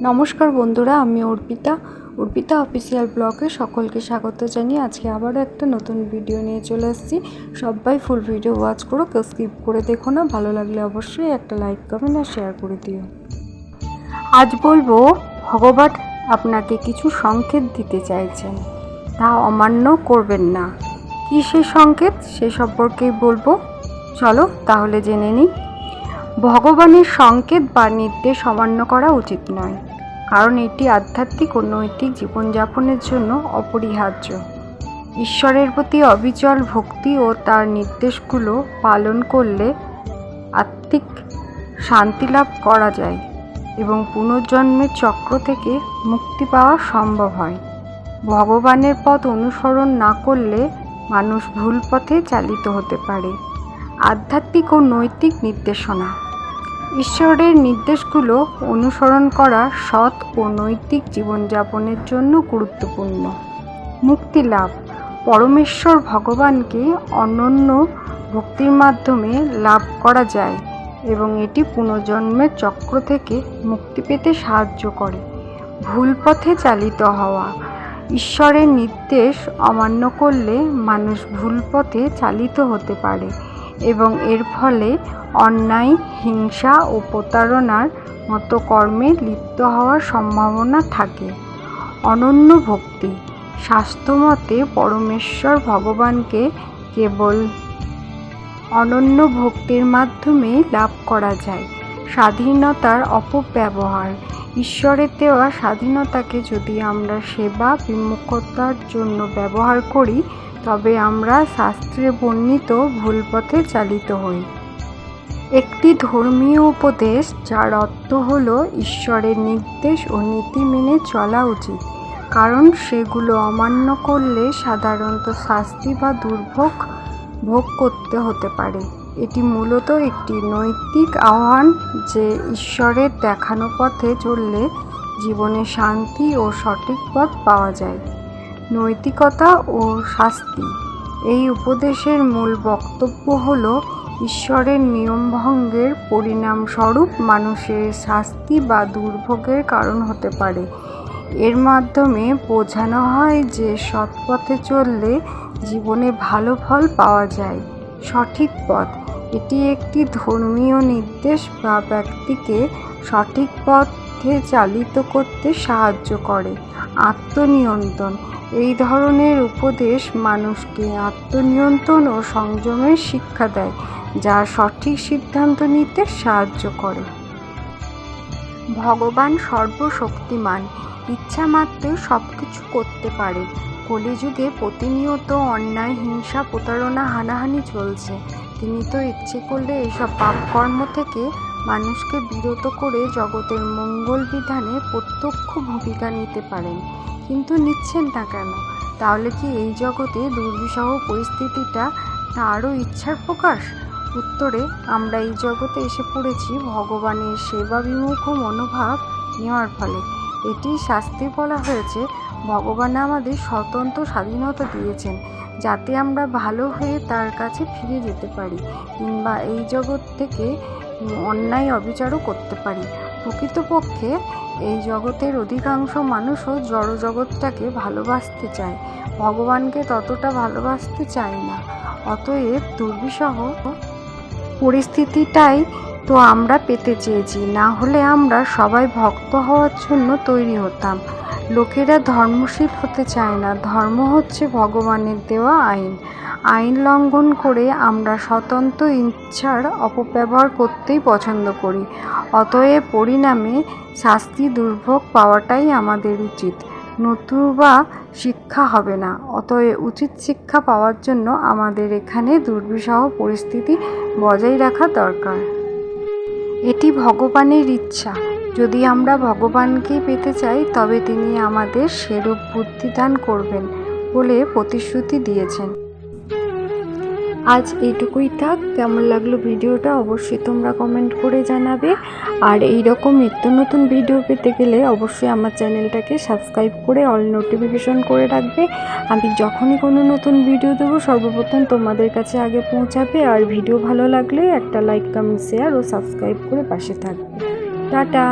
নমস্কার বন্ধুরা, আমি অর্পিতা। অর্পিতা অফিসিয়াল ব্লগে সকলকে স্বাগত জানিয়ে আজকে আবারও একটা নতুন ভিডিও নিয়ে চলে এসেছি। সবাই ফুল ভিডিও ওয়াচ করো কেউ স্কিপ করে দেখো না। ভালো লাগলে অবশ্যই একটা লাইক, কমেন্ট আর শেয়ার করে দিও। আজ বলব, ভগবান আপনাকে কিছু সংকেত দিতে চাইছেন। তা অমান্য করবেন না। কী সেই সংকেত? সে সম্পর্কেই বলব। চলো তাহলে জেনে নিই। ভগবানের সংকেত বা নির্দেশ অমান্য করা উচিত নয়, কারণ এটি আধ্যাত্মিক ও নৈতিক জীবনযাপনের জন্য অপরিহার্য। ঈশ্বরের প্রতি অবিচল ভক্তি ও তার নির্দেশগুলো পালন করলে আত্মিক শান্তি লাভ করা যায় এবং পুনর্জন্মের চক্র থেকে মুক্তি পাওয়া সম্ভব হয়। ভগবানের পথ অনুসরণ না করলে মানুষ ভুল পথে চালিত হতে পারে। আধ্যাত্মিক ও নৈতিক নির্দেশনা ঈশ্বরের নির্দেশগুলো অনুসরণ করা সৎ ও নৈতিক জীবনযাপনের জন্য গুরুত্বপূর্ণ। মুক্তি লাভ। পরমেশ্বর ভগবানকে অনন্য ভক্তির মাধ্যমে লাভ করা যায় এবং এটি পুনর্জন্মের চক্র থেকে মুক্তি পেতে সাহায্য করে। ভুল পথে চালিত হওয়া। ঈশ্বরের নির্দেশ অমান্য করলে মানুষ ভুল পথে চালিত হতে পারে। এবং এর ফলে অন্যায়, হিংসা ও প্রতারণার মতো কর্মে লিপ্ত হওয়ার সম্ভাবনা থাকে। অনন্য ভক্তি, স্বাস্থ্যমতে পরমেশ্বর ভগবানকে কেবল অনন্য ভক্তির মাধ্যমে লাভ করা যায়। স্বাধীনতার অপব্যবহার, ঈশ্বরের দেওয়া স্বাধীনতাকে যদি আমরা সেবা বিমুখতার জন্য ব্যবহার করি তবে আমরা শাস্ত্রে বর্ণিত ভুল পথে চালিত হই। একটি ধর্মীয় উপদেশ, যার অর্থ হল ঈশ্বরের নির্দেশ ও নীতি মেনে চলা উচিত, কারণ সেগুলো অমান্য করলে সাধারণত শাস্তি বা দুর্ভোগ ভোগ করতে হতে পারে। এটি মূলত একটি নৈতিক আহ্বান যে ঈশ্বরের দেখানো পথে চললে জীবনে শান্তি ও সঠিক পথ পাওয়া যায়। নৈতিকতা ও শাস্তি। এই উপদেশের মূল বক্তব্য হল, ঈশ্বরের নিয়মভঙ্গের পরিণামস্বরূপ মানুষের শাস্তি বা দুর্ভোগের কারণ হতে পারে। এর মাধ্যমে বোঝানো হয় যে সৎ পথে চললে জীবনে ভালো ফল পাওয়া যায়। সঠিক পথ। এটি একটি ধর্মীয় নির্দেশ বা ব্যক্তিকে সঠিক পথে চালিত করতে সাহায্য করে। আত্মনিয়ন্ত্রণ। এই ধরনের উপদেশ মানুষকে আত্মনিয়ন্ত্রণ ও সংযমের শিক্ষা দেয়, যা সঠিক সিদ্ধান্ত নিতে সাহায্য করে। ভগবান সর্বশক্তিমান ইচ্ছা মাত্র সব কিছু করতে পারে। কলিযুগে প্রতিনিয়ত অন্যায়, হিংসা, প্রতারণা, হানাহানি চলছে। তিনি তো ইচ্ছে করলে এসব পাপকর্ম থেকে মানুষকে বিরত করে জগতের মঙ্গল বিধানে প্রত্যক্ষ ভূমিকা নিতে পারেন। কিন্তু নিচ্ছেন না কেন? তাহলে কি এই জগতে দুর্বিষহ পরিস্থিতিটা তারও ইচ্ছার প্রকাশ? উত্তরে, আমরা এই জগতে এসে পড়েছি ভগবানের সেবা বিমুখ মনোভাব নেওয়ার ফলে। এটি শাস্তি বলা হয়েছে। ভগবান আমাদের স্বতন্ত্র স্বাধীনতা দিয়েছেন, যাতে আমরা ভালো হয়ে তার কাছে ফিরে যেতে পারি কিংবা এই জগৎ থেকে অন্যায় অবিচারও করতে পারি। প্রকৃতপক্ষে এই জগতের অধিকাংশ মানুষও জড় জগৎটাকে ভালোবাসতে চায়। ভগবানকে ততটা ভালোবাসতে চায় না, অতএব দুর্বিষহ পরিস্থিতিটাই তো আমরা পেতে চেয়েছি। না হলে আমরা সবাই ভক্ত হওয়ার জন্য তৈরি হতাম। লোকেরা ধর্মশীল হতে চায় না। ধর্ম হচ্ছে ভগবানের দেওয়া আইন। আইন লঙ্ঘন করে আমরা স্বতন্ত্র ইচ্ছার অপব্যবহার করতেই পছন্দ করি। অতএব পরিণামে শাস্তি দুর্ভোগ পাওয়াটাই আমাদের উচিত। নতুবা শিক্ষা হবে না। অতএব উচিত শিক্ষা পাওয়ার জন্য আমাদের এখানে দুর্বিষহ পরিস্থিতি বজায় রাখা দরকার। এটি ভগবানের ইচ্ছা। যদি আমরা ভগবানকে পেতে চাই, তবে তিনি আমাদের সেরূপ বুদ্ধিদান করবেন বলে প্রতিশ্রুতি দিয়েছেন। আজ এইটুকুই থাক। কেমন লাগল ভিডিওটা অবশ্যই তোমরা কমেন্ট করে জানাবে। আর এই রকম নিত্য নতুন ভিডিও পেতে গেলে অবশ্যই আমার চ্যানেলটাকে সাবস্ক্রাইব করে অল নোটিফিকেশন করে রাখবে। আমি যখনই কোনো নতুন ভিডিও দেবো, সর্বপ্রথম তোমাদের কাছে আগে পৌঁছাবে। আর ভিডিও ভালো লাগলে একটা লাইক কমেন্ট শেয়ার ও সাবস্ক্রাইব করে পাশে থাকবে। টাটা!